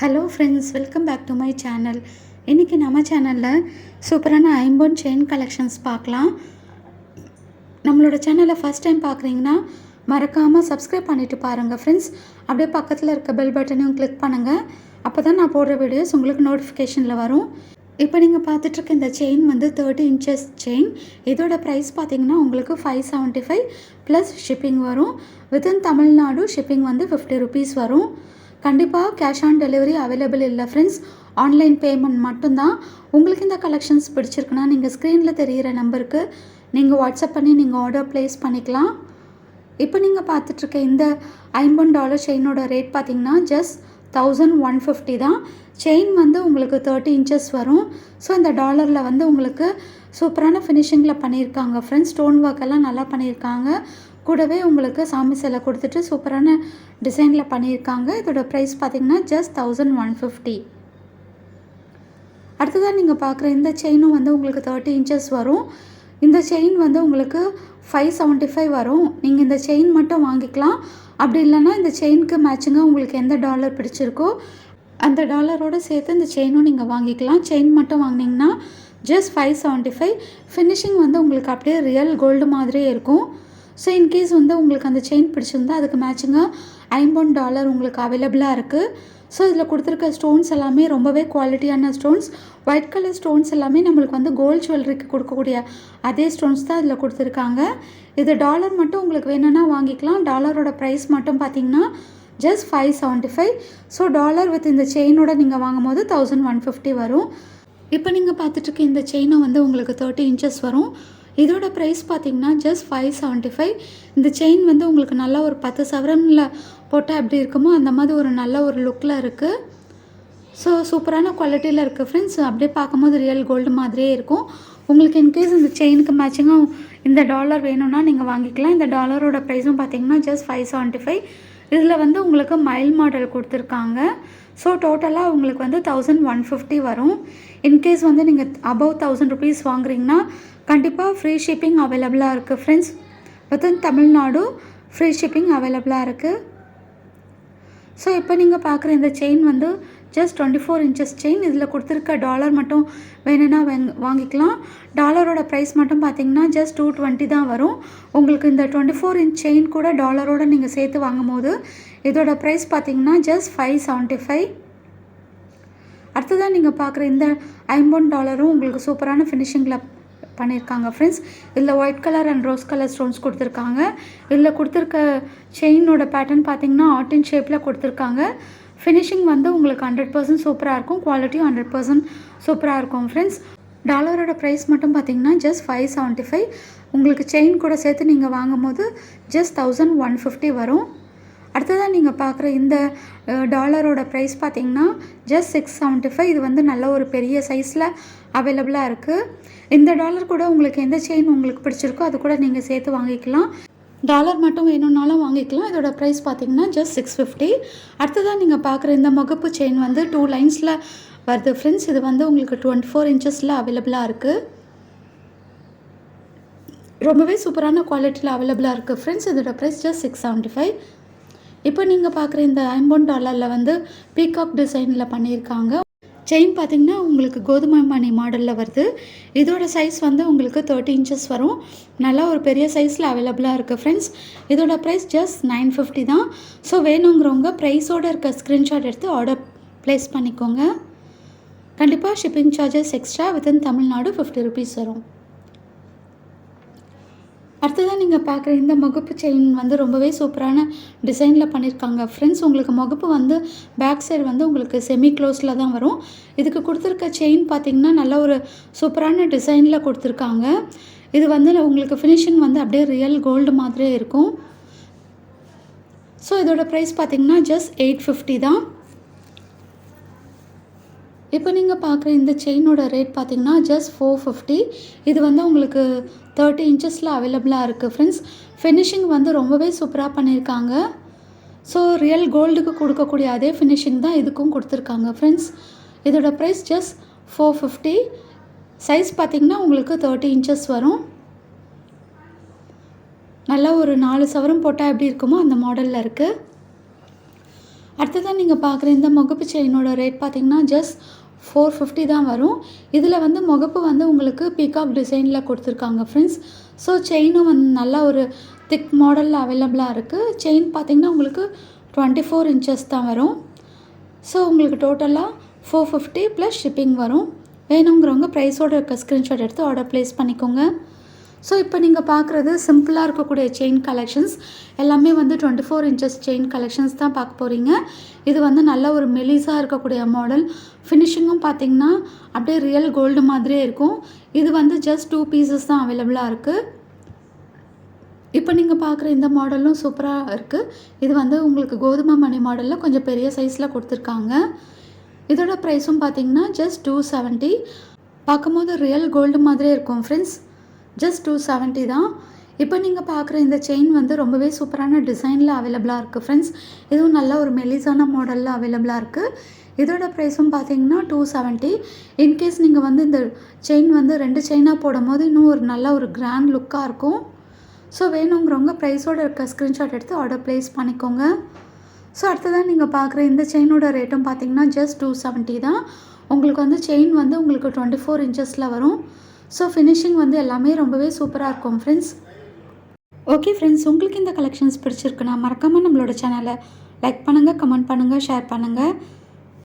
Hello friends welcome back to my channel இன்றைக்கி நம்ம சேனலில் சூப்பரான ஐம்பொன் செயின் கலெக்ஷன்ஸ் பார்க்கலாம். நம்மளோட சேனலை ஃபஸ்ட் டைம் பார்க்குறீங்கன்னா மறக்காமல் சப்ஸ்கிரைப் பண்ணிவிட்டு பாருங்கள் ஃப்ரெண்ட்ஸ் அப்படியே பக்கத்தில் இருக்க பெல் பட்டனையும் கிளிக் பண்ணுங்கள் அப்போ தான் நான் போடுற வீடியோஸ் உங்களுக்கு நோட்டிஃபிகேஷனில் வரும். இப்போ நீங்கள் பார்த்துட்ருக்க இந்த செயின் வந்து தேர்ட்டி இன்ச்சஸ் செயின் இதோட ப்ரைஸ் பார்த்தீங்கன்னா உங்களுக்கு five seventy five plus shipping வரும் வித்தின் தமிழ்நாடு ஷிப்பிங் வந்து ஃபிஃப்டி ருபீஸ் வரும். கண்டிப்பாக கேஷ் ஆன் டெலிவரி அவைலபிள் இல்லை ஃப்ரெண்ட்ஸ் ஆன்லைன் பேமெண்ட் மட்டும்தான். உங்களுக்கு இந்த கலெக்ஷன்ஸ் பிடிச்சிருக்குன்னா நீங்கள் ஸ்க்ரீனில் தெரிகிற நம்பருக்கு நீங்கள் வாட்ஸ்அப் பண்ணி நீங்கள் ஆர்டர் ப்ளேஸ் பண்ணிக்கலாம். இப்போ நீங்கள் பார்த்துட்ருக்க இந்த ஐம்பது டாலர் செயினோட ரேட் பார்த்தீங்கன்னா ஜஸ்ட் தௌசண்ட் ஒன் ஃபிஃப்டி தான். செயின் வந்து உங்களுக்கு தேர்ட்டி இன்ச்சஸ் வரும். ஸோ இந்த டாலரில் வந்து உங்களுக்கு சூப்பரான ஃபினிஷிங்கில் பண்ணியிருக்காங்க ஃப்ரெண்ட்ஸ் ஸ்டோன் ஒர்க் எல்லாம் நல்லா பண்ணியிருக்காங்க. கூடவே உங்களுக்கு சாமி சிலை கொடுத்துட்டு சூப்பரான டிசைனில் பண்ணியிருக்காங்க. இதோட ப்ரைஸ் பார்த்தீங்கன்னா ஜஸ்ட் தௌசண்ட் ஒன் ஃபிஃப்டி அடுத்ததாக நீங்கள் பார்க்குற இந்த செயினும் வந்து உங்களுக்கு தேர்ட்டி இன்ச்சஸ் வரும். இந்த செயின் வந்து உங்களுக்கு ஃபைவ் செவன்ட்டி ஃபைவ் வரும். நீங்கள் இந்த செயின் மட்டும் வாங்கிக்கலாம். அப்படி இல்லைன்னா இந்த செயினுக்கு மேட்சிங்காக உங்களுக்கு எந்த டாலர் பிடிச்சிருக்கோ அந்த டாலரோடு சேர்த்து இந்த செயினும் நீங்கள் வாங்கிக்கலாம். செயின் மட்டும் வாங்கினீங்கன்னா just five seventy five finishing வந்து உங்களுக்கு அப்படியே ரியல் கோல்டு மாதிரியே இருக்கும். ஸோ இன்கேஸ் வந்து உங்களுக்கு அந்த செயின் பிடிச்சிருந்தா அதுக்கு மேட்சிங்காக ஐம்பொன் டாலர் உங்களுக்கு அவைலபிளாக இருக்குது ஸோ இதில் கொடுத்துருக்க ஸ்டோன்ஸ் எல்லாமே ரொம்பவே குவாலிட்டியான ஸ்டோன்ஸ் ஒயிட் கலர் ஸ்டோன்ஸ் எல்லாமே நம்மளுக்கு வந்து கோல்ட் ஜுவல்லரிக்கு கொடுக்கக்கூடிய அதே ஸ்டோன்ஸ் தான் இதில் கொடுத்துருக்காங்க. இது டாலர் மட்டும் உங்களுக்கு வேணும்னா வாங்கிக்கலாம். டாலரோட ப்ரைஸ் மட்டும் பார்த்தீங்கன்னா just five seventy five so dollar with இந்த செயினோட நீங்கள் வாங்கும் போது தௌசண்ட் ஒன் ஃபிஃப்டி வரும். இப்போ நீங்கள் பார்த்துட்ருக்க இந்த செயினும் வந்து உங்களுக்கு தேர்ட்டி இன்ச்சஸ் வரும். இதோட ப்ரைஸ் பார்த்தீங்கன்னா ஜஸ்ட் ஃபைவ் செவன்ட்டி ஃபைவ் இந்த செயின் வந்து உங்களுக்கு நல்ல ஒரு பத்து சவரனில் போட்டால் எப்படி இருக்குமோ அந்த மாதிரி ஒரு நல்ல ஒரு லுக்கில் இருக்குது ஸோ சூப்பரான குவாலிட்டியில் இருக்குது ஃப்ரெண்ட்ஸ் அப்படியே பார்க்கும்போது ரியல் கோல்டு மாதிரியே இருக்கும். உங்களுக்கு இன்கேஸ் இந்த செயினுக்கு மேட்சிங்காக இந்த டாலர் வேணும்னா நீங்கள் வாங்கிக்கலாம். இந்த டாலரோட ப்ரைஸும் பார்த்தீங்கன்னா ஜஸ்ட் ஃபைவ் செவன்ட்டி ஃபைவ் இதில் வந்து உங்களுக்கு மைல் மாடல் கொடுத்துருக்காங்க. ஸோ டோட்டலாக உங்களுக்கு வந்து தௌசண்ட் ஒன் ஃபிஃப்டி வரும். இன்கேஸ் வந்து நீங்கள் அபவ் தௌசண்ட் ருபீஸ் வாங்குறீங்கன்னா கண்டிப்பாக ஃப்ரீ ஷிப்பிங் அவைலபிளாக இருக்குது friends within Tamil Nadu free shipping அவைலபிளாக இருக்குது ஸோ இப்போ நீங்கள் பார்க்குற இந்த செயின் வந்து just twenty four inches chain இதில் கொடுத்துருக்க டாலர் மட்டும் வேணும்னா வாங்க வாங்கிக்கலாம். டாலரோட ப்ரைஸ் மட்டும் பார்த்தீங்கன்னா ஜஸ்ட் டூ டுவெண்ட்டி தான் வரும். உங்களுக்கு இந்த டுவெண்ட்டி ஃபோர் இன்ச் செயின் கூட டாலரோட நீங்கள் சேர்த்து வாங்கும் போது இதோட ப்ரைஸ் பார்த்தீங்கன்னா ஜஸ்ட் ஃபைவ் செவன்ட்டி ஃபைவ் அடுத்ததாக நீங்கள் பார்க்குற இந்த ஐம்பொன் டாலரும் உங்களுக்கு சூப்பரான ஃபினிஷிங்கில் பண்ணியிருக்காங்க ஃப்ரெண்ட்ஸ் இதில் white colour and rose colour stones கொடுத்துருக்காங்க. இதில் கொடுத்துருக்க செயினோட பேட்டர்ன் பார்த்தீங்கன்னா ஆட்டின் ஷேப்பில் கொடுத்துருக்காங்க. ஃபினிஷிங் வந்து உங்களுக்கு ஹண்ட்ரட் பர்சன்ட் சூப்பராக இருக்கும். குவாலிட்டியும் ஹண்ட்ரட் பர்சன்ட் சூப்பராக இருக்கும் ஃப்ரெண்ட்ஸ் டாலரோட ப்ரைஸ் மட்டும் பார்த்தீங்கன்னா ஜஸ்ட் ஃபைவ் செவன்ட்டி ஃபைவ் உங்களுக்கு செயின் கூட சேர்த்து நீங்கள் வாங்கும்போது ஜஸ்ட் தௌசண்ட் ஒன் ஃபிஃப்டி வரும். அடுத்ததாக நீங்கள் பார்க்குற இந்த டாலரோட ப்ரைஸ் பார்த்தீங்கன்னா ஜஸ்ட் சிக்ஸ் செவன்ட்டி ஃபைவ் இது வந்து நல்ல ஒரு பெரிய சைஸில் அவைலபிளாக இருக்குது இந்த டாலர் கூட உங்களுக்கு எந்த செயின் உங்களுக்கு பிடிச்சிருக்கோ அது கூட நீங்கள் சேர்த்து வாங்கிக்கலாம். டாலர் மட்டும் வேணும்னாலும் வாங்கிக்கலாம். இதோட ப்ரைஸ் பார்த்தீங்கன்னா ஜஸ்ட் சிக்ஸ் ஃபிஃப்டி அடுத்ததாக நீங்கள் பார்க்குற இந்த முகப்பு செயின் வந்து டூ லைன்ஸில் வருது ஃப்ரெண்ட்ஸ் இது வந்து உங்களுக்கு டுவெண்ட்டி ஃபோர் இன்ச்சஸில் அவைலபிளாக இருக்குது ரொம்பவே சூப்பரான குவாலிட்டியில் அவைலபிளாக இருக்குது ஃப்ரெண்ட்ஸ் இதோட price just six seventy five இப்போ நீங்கள் பார்க்குற இந்த ஐம்பொன் டாலரில் வந்து பீகாக் டிசைனில் பண்ணியிருக்காங்க. செயின் பார்த்திங்கன்னா உங்களுக்கு கோதுமை மணி மாடலில் வருது. இதோட சைஸ் வந்து உங்களுக்கு தேர்ட்டி இன்ச்சஸ் வரும். நல்லா ஒரு பெரிய சைஸில் அவைலபிளாக இருக்குது ஃப்ரெண்ட்ஸ் இதோட ப்ரைஸ் ஜஸ்ட் நைன் ஃபிஃப்டி தான். ஸோ வேணுங்கிறவங்க ப்ரைஸோடு இருக்க ஸ்க்ரீன்ஷாட் எடுத்து ஆர்டர் ப்ளேஸ் பண்ணிக்கோங்க. கண்டிப்பாக shipping charges extra within Tamil Nadu fifty rupees வரும். அடுத்ததாக நீங்கள் பார்க்குற இந்த முகப்பு செயின் வந்து ரொம்பவே சூப்பரான டிசைனில் பண்ணியிருக்காங்க ஃப்ரெண்ட்ஸ் உங்களுக்கு முகப்பு வந்து பேக் சைடு வந்து உங்களுக்கு செமி க்ளோஸில் தான் வரும். இதுக்கு கொடுத்துருக்க செயின் பார்த்திங்கன்னா நல்ல ஒரு சூப்பரான டிசைனில் கொடுத்துருக்காங்க. இது வந்து உங்களுக்கு ஃபினிஷிங் வந்து அப்படியே ரியல் கோல்டு மாதிரியே இருக்கும். ஸோ இதோட ப்ரைஸ் பார்த்திங்கன்னா ஜஸ்ட் எயிட் ஃபிஃப்டி தான். இப்போ நீங்கள் பார்க்குற இந்த செயினோட ரேட் பார்த்தீங்கன்னா ஜஸ்ட் ஃபோர் ஃபிஃப்டி இது வந்து உங்களுக்கு தேர்ட்டி இன்ச்சஸில் அவைலபிளாக இருக்குது ஃப்ரெண்ட்ஸ் ஃபினிஷிங் வந்து ரொம்பவே சூப்பராக பண்ணியிருக்காங்க ஸோ ரியல் கோல்டுக்கு கொடுக்கக்கூடிய அதே ஃபினிஷிங் தான் இதுக்கும் கொடுத்துருக்காங்க ஃப்ரெண்ட்ஸ் இதோட price just four fifty size பார்த்திங்கன்னா உங்களுக்கு தேர்ட்டி இன்ச்சஸ் வரும். நல்லா ஒரு நாலு சவரம் போட்டால் எப்படி இருக்குமோ அந்த மாடலில் இருக்குது அடுத்ததான் நீங்கள் பார்க்குற இந்த முகப்பு செயினோட ரேட் பார்த்திங்கன்னா ஜஸ்ட் ஃபோர் ஃபிஃப்டி தான் வரும். இதில் வந்து முகப்பு வந்து உங்களுக்கு பீகாக் டிசைனில் கொடுத்துருக்காங்க ஃப்ரெண்ட்ஸ் ஸோ செயினும் வந்து நல்ல ஒரு திக் மாடலில் அவைலபிளாக இருக்குது செயின் பார்த்தீங்கன்னா உங்களுக்கு டுவெண்ட்டி ஃபோர் இன்ச்சஸ் தான் வரும். ஸோ உங்களுக்கு டோட்டலாக ஃபோர் ஃபிஃப்டி ப்ளஸ் ஷிப்பிங் வரும். வேணுங்கிறவங்க ப்ரைஸோட இருக்க ஸ்க்ரீன்ஷாட் எடுத்து ஆர்டர் ப்ளேஸ் பண்ணிக்கோங்க. ஸோ இப்போ நீங்கள் பார்க்குறது சிம்பிளாக இருக்கக்கூடிய செயின் கலெக்ஷன்ஸ் எல்லாமே வந்து twenty four inches chain collections தான் பார்க்க போகிறீங்க இது வந்து நல்ல ஒரு மெலிஸாக இருக்கக்கூடிய மாடல் ஃபினிஷிங்கும் பார்த்தீங்கன்னா அப்படியே ரியல் கோல்டு மாதிரியே இருக்கும். இது வந்து ஜஸ்ட் டூ பீசஸ் தான் அவைலபிளாக இருக்குது இப்போ நீங்கள் பார்க்குற இந்த மாடலும் சூப்பராக இருக்குது இது வந்து உங்களுக்கு கோதுமை மணி மாடலில் கொஞ்சம் பெரிய சைஸில் கொடுத்துருக்காங்க. இதோட ப்ரைஸும் பார்த்தீங்கன்னா ஜஸ்ட் டூ செவன்ட்டி பார்க்கும்போது ரியல் கோல்டு மாதிரியே இருக்கும் ஃப்ரெண்ட்ஸ் ஜஸ்ட் டூ செவன்ட்டி தான். இப்போ நீங்கள் பார்க்குற இந்த செயின் வந்து ரொம்பவே சூப்பரான டிசைனில் அவைலபிளாக இருக்குது ஃப்ரெண்ட்ஸ் இதுவும் நல்ல ஒரு மெலிசான மாடலில் அவைலபிளாக இருக்குது இதோட ப்ரைஸும் பார்த்தீங்கன்னா டூ செவன்ட்டி இன்கேஸ் நீங்கள் வந்து இந்த செயின் வந்து ரெண்டு செயினாக போடும் போது இன்னும் ஒரு நல்ல ஒரு கிராண்ட் லுக்காக இருக்கும். ஸோ வேணுங்கிறவங்க ப்ரைஸோட இருக்க ஸ்க்ரீன்ஷாட் எடுத்து ஆர்டர் ப்ளேஸ் பண்ணிக்கோங்க. ஸோ அடுத்ததான் நீங்கள் பார்க்குற இந்த செயினோட ரேட்டும் பார்த்தீங்கன்னா ஜஸ்ட் டூ செவன்ட்டி தான். உங்களுக்கு வந்து செயின் வந்து உங்களுக்கு டுவெண்ட்டி ஃபோர் இன்ச்சஸில் வரும். ஸோ ஃபினிஷிங் வந்து எல்லாமே ரொம்பவே சூப்பராக இருக்கும் ஃப்ரெண்ட்ஸ் ஓகே ஃப்ரெண்ட்ஸ் உங்களுக்கு இந்த கலெக்ஷன்ஸ் பிடிச்சிருக்குன்னா மறக்காமல் நம்மளோட சேனலை லைக் பண்ணுங்கள் கமெண்ட் பண்ணுங்கள் ஷேர் பண்ணுங்கள்